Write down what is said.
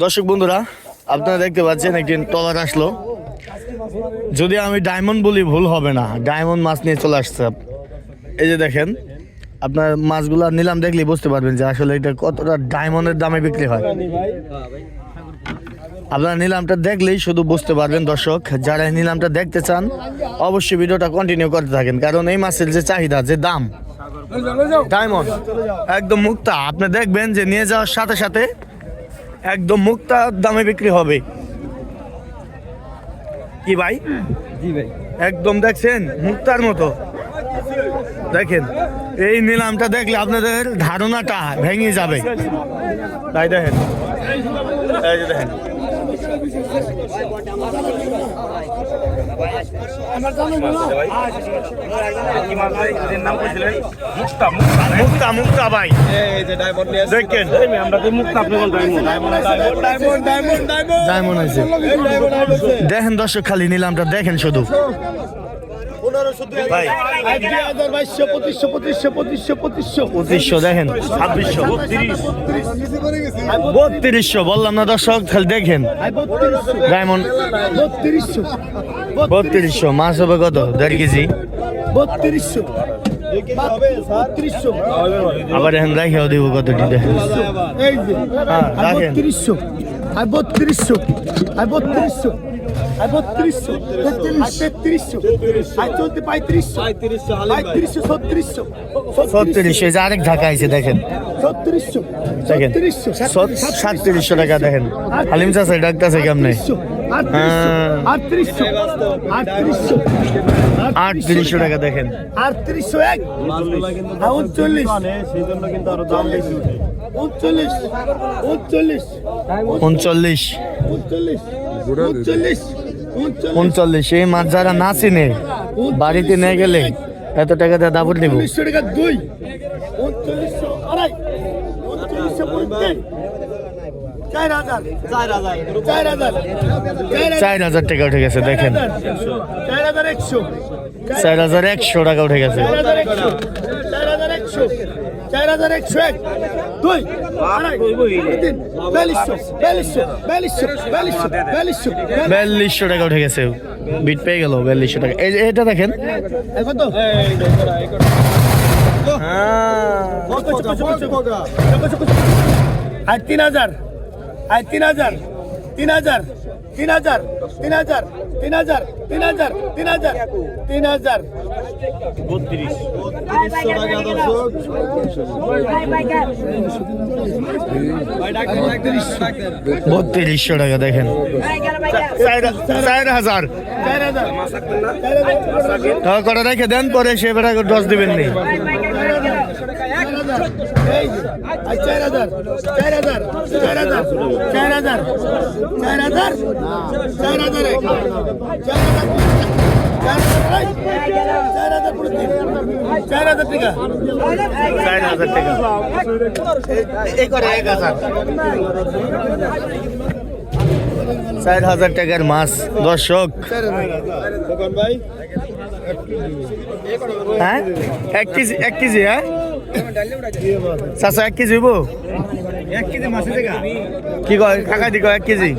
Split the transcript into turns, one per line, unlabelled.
দর্শক বন্ধুরা, আপনারা দেখতে পাচ্ছেন একদিন টলার আসলো। যদি আমি ডায়মন্ড বলি, ভুল হবে না। ডায়মন্ড মাছ নিয়ে চলে আসছে। এই যে দেখেন, আপনার মাছগুলো নিলাম, দেখলেই বুঝতে পারবেন যে আসলে এটা কতটা ডায়মন্ডের দামে বিক্রি হয়। আপনারা নিলামটা দেখলেই শুধু বুঝতে পারবেন দর্শক, যারা নিলামটা দেখতে চান, অবশ্যই ভিডিওটা কন্টিনিউ করতে থাকেন। কারণ এই মাছের যে চাহিদা, যে দাম ডায়মন্ড একদম মুক্তা। আপনি দেখবেন যে নিয়ে যাওয়ার সাথে সাথে একদম মুক্তা দামে বিক্রি হবে। কি ভাই?
জি ভাই।
একদম দেখছেন? মুক্তার মতো। দেখেন এই নিলামটা দেখলে আপনাদের ধারণাটা ভেঙে যাবে। তাই দেখেন। দেখেন। দেখেন। দর্শক খালি নিলামটা দেখেন শুধু।
পঁচিশশো
দেখেন ছাব্বিশশো বত্রিশশো বললাম না দর্শক খালি দেখেন। ডায়মন্ড
বত্রিশশো
বত্রিশশো মাছ হবে কত? দেড় কেজি।
বত্রিশশো বত্রিশশো
আবার এখন রাখিও দিব কতটি দেখেন। হ্যাঁ, রাখেন।
বত্রিশশো আর বত্রিশশো আর বত্রিশশো। আর বত্রিশশো তেত্রিশশো আর চলতে পঁয়ত্রিশশো পঁয়ত্রিশশো ছত্রিশশো
ছত্রিশশো এই যে আরেক ঢাকা আছে দেখেন।
ছত্রিশশো
দেখেন সাতত্রিশশো টাকা দেখেন। হালিম চাষে ডাকতেছে কেমনে? হ্যাঁ।
আটত্রিশশো
টাকা দেখেন।
আটত্রিশশো এক উনচল্লিশ
সেই জন্য কিন্তু আরও দাম বেশি উঠে।
উনচল্লিশ উনচল্লিশ
উনচল্লিশ।
উনচল্লিশ উনচল্লিশ।
এই মাছ যারা না চিনে বাড়িতে নিয়ে গেলে এত টাকা দিয়ে দাবুর নিব।
টাকা দুই উনচল্লিশশো আড়াই চার হাজার
টাকা উঠে গেছে। দেখেন
চার হাজার একশো।
টাকা উঠে গেছে
চার হাজার একশো এক দুই বিয়াল্লিশশো বিয়াল্লিশশো বিয়াল্লিশশো বিয়াল্লিশশো বিয়াল্লিশশো
বিয়াল্লিশশো টাকা উঠে গেছে বিট পেয়ে গেল বিয়াল্লিশশো টাকা এই এটা দেখেন
কত
হ্যাঁ।
আর তিন হাজার আর তিন হাজার তিন হাজার তিন হাজার তিন হাজার তিন হাজার তিন হাজার তিন হাজার তিন হাজার।
বত্রিশ।
বত্রিশশো টাকা দেখেন। চার- হাজার। রেখে দেন পরে সে বেটা দশ দিবেন নি
এই যে, আর চার হাজার চার হাজার চার হাজার চার হাজার চার হাজার চার হাজার চার হাজার চার হাজার টাকা।
চার হাজার টাকা। চার হাজার টাকার মাছ দর্শক। হ্যাঁ? এক কেজি এক কেজি হ্যাঁ? চাচা এক কেজি হইব? কি কয়? কাকা দি কয় এক কেজি?